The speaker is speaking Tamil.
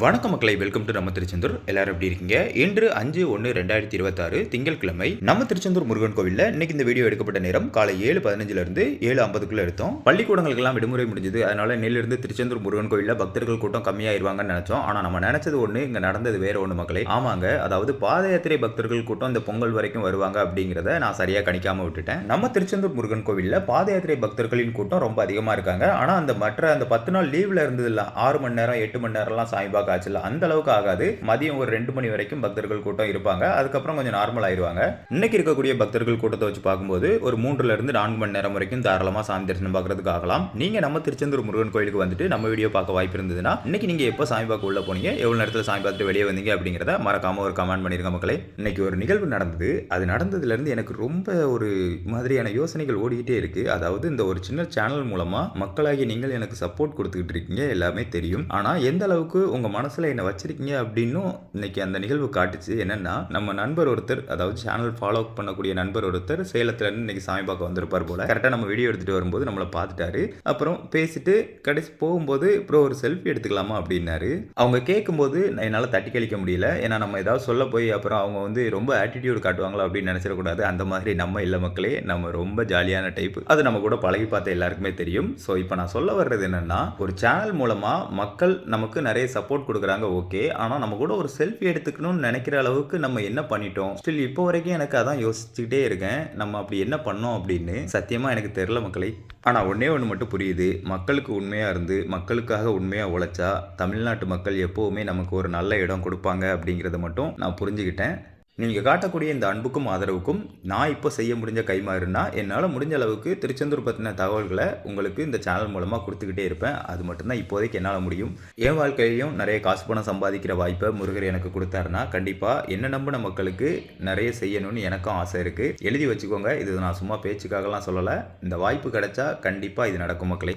வணக்கம் மக்களை வெல்கம் டு நம்ம திருச்செந்தூர். எல்லாரும் எப்படி இருக்கீங்க? இன்று அஞ்சு ஒன்று ரெண்டாயிரத்தி இருபத்தாறு திங்கட்கிழமை நம்ம திருச்செந்தூர் முருகன் கோவிலில் இன்னைக்கு இந்த வீடியோ எடுக்கப்பட்ட நேரம் காலை ஏழு பதினஞ்சுல இருந்து ஏழு ஐம்பதுக்குள்ள எடுத்தோம். பள்ளிக்கூடங்களுக்கெல்லாம் விடுமுறை முடிஞ்சது. அதனால நெல்லிருந்து திருச்செந்தூர் முருகன் கோவிலில் பக்தர்கள் கூட்டம் கம்மியாயிருவாங்கன்னு நினைச்சோம். ஆனால் நம்ம நினைச்சது ஒன்று இங்கே நடந்தது வேற ஒன்று மக்களை. ஆமாங்க அதாவது பாத யாத்திரை பக்தர்கள் கூட்டம் இந்த பொங்கல் வரைக்கும் வருவாங்க அப்படிங்கிறத நான் சரியாக கணிக்காம விட்டுட்டேன். நம்ம திருச்செந்தூர் முருகன் கோவிலில் பாத யாத்திரை பக்தர்களின் கூட்டம் ரொம்ப அதிகமாக இருக்காங்க. ஆனால் அந்த மற்ற அந்த பத்து நாள் லீவில் இருந்ததில்ல ஆறு மணி நேரம் எட்டு மணி நேரம்லாம் சாமி பார்க்க காய்ச்சல் அந்த அளவுக்கு ஆகாது. மதியம் ஒரு ரெண்டு மணி வரைக்கும் பக்தர்கள் கூட்டம் இருப்பாங்க. அதுக்கப்புறம் கொஞ்சம் நார்மல் ஆயிருவாங்க இன்னைக்கு இருக்கக்கூடிய பக்தர்கள் கூட்டத்தை வச்சு பார்க்கும்போது ஒரு மூன்றுல இருந்து நான்கு மணி நேரம் வரைக்கும் தாராளமாக சாமி தரிசனம் பார்க்கறதுக்கு ஆகலாம். நீங்க நம்ம திருச்செந்தூர் முருகன் கோயிலுக்கு வந்துட்டு நம்ம வீடியோ பார்க்க வாய்ப்பு இருந்ததுன்னா இன்னைக்கு நீங்க எப்போ சாமி பார்க்க உள்ள போனீங்க எவ்வளவு நேரத்தில் சாமி பார்த்துட்டு வெளியே வந்தீங்க அப்படிங்கிறத மறக்காம ஒரு கமெண்ட் பண்ணிருங்க மக்களே. இன்னைக்கு ஒரு நிகழ்வு நடந்தது. அது நடந்ததுல இருந்து எனக்கு ரொம்ப ஒரு மாதிரியான யோசனைகள் ஓடிக்கிட்டே இருக்கு. அதாவது இந்த ஒரு சின்ன சேனல் மூலமா மக்களாகி நீங்கள் எனக்கு சப்போர்ட் கொடுத்துக்கிட்டு இருக்கீங்க. எல்லாமே தெரியும். ஆனா எந்த அளவுக்கு உங்க மனசில் என்னை வச்சுருக்கீங்க அப்படின்னும் இன்றைக்கி அந்த நிகழ்வு காட்டுச்சு. என்னென்னா நம்ம நண்பர் ஒருத்தர் அதாவது சேனல் ஃபாலோ பண்ணக்கூடிய நண்பர் ஒருத்தர் சேலத்துலேருந்து இன்றைக்கி இன்னைக்கு சாமி பார்க்க வந்திருப்பார் போல். கரெக்டாக நம்ம வீடியோ எடுத்துகிட்டு வரும்போது நம்மளை பார்த்துட்டாரு. அப்புறம் பேசிட்டு கடைசி போகும்போது ப்ரோ ஒரு செல்ஃபி எடுத்துக்கலாமா? அப்படின்னாரு. அவங்க கேட்கும்போது என்னால் தட்டி கழிக்க முடியல. ஏன்னா நம்ம ஏதாவது சொல்ல போய் அப்புறம் அவங்க வந்து ரொம்ப ஆட்டிடியூட் காட்டுவாங்களா அப்படின்னு நினைச்சிடக்கூடாது. அந்த மாதிரி நம்ம இல்லை மக்களே நம்ம ரொம்ப ஜாலியான டைப் அது நம்ம கூட பழகி பார்த்த எல்லாருக்குமே தெரியும். ஸோ இப்போ நான் சொல்ல வர்றது என்னென்னா ஒரு சேனல் மூலமாக மக்கள் நமக்கு நிறைய சப்போர்ட் சப்போர்ட் கொடுக்குறாங்க ஓகே ஆனால் நம்ம கூட ஒரு செல்ஃபி எடுத்துக்கணும்னு நினைக்கிற அளவுக்கு நம்ம என்ன பண்ணிட்டோம்? ஸ்டில் இப்போ வரைக்கும் எனக்கு அதான் யோசிச்சுக்கிட்டே இருக்கேன். நம்ம அப்படி என்ன பண்ணோம் அப்படின்னு சத்தியமாக எனக்கு தெரில மக்களை. ஆனால் ஒன்றே ஒன்று மட்டும் புரியுது. மக்களுக்கு உண்மையாக இருந்து மக்களுக்காக உண்மையாக உழைச்சா தமிழ்நாட்டு மக்கள் எப்போவுமே நமக்கு ஒரு நல்ல இடம் கொடுப்பாங்க அப்படிங்கிறத மட்டும் நான் புரிஞ்சுக்கிட்டேன். நீங்கள் காட்டக்கூடிய இந்த அன்புக்கும் ஆதரவுக்கும் நான் இப்போ செய்ய முடிஞ்ச கைமாறுனா என்னால் முடிஞ்ச அளவுக்கு திருச்செந்தூர் பற்றின தகவல்களை உங்களுக்கு இந்த சேனல் மூலமாக கொடுத்துக்கிட்டே இருப்பேன். அது மட்டும்தான் இப்போதைக்கு என்னால் முடியும். என் வாழ்க்கையிலையும் நிறைய காசு பணம் சம்பாதிக்கிற வாய்ப்பை முருகர் எனக்கு கொடுத்தாருன்னா கண்டிப்பாக என்ன நம்பின மக்களுக்கு நிறைய செய்யணும்னு எனக்கும் ஆசை இருக்குது எழுதி வச்சுக்கோங்க. இது நான் சும்மா பேச்சுக்காகலாம் சொல்லலை. இந்த வாய்ப்பு கிடைச்சா கண்டிப்பாக இது நடக்கும் மக்களே.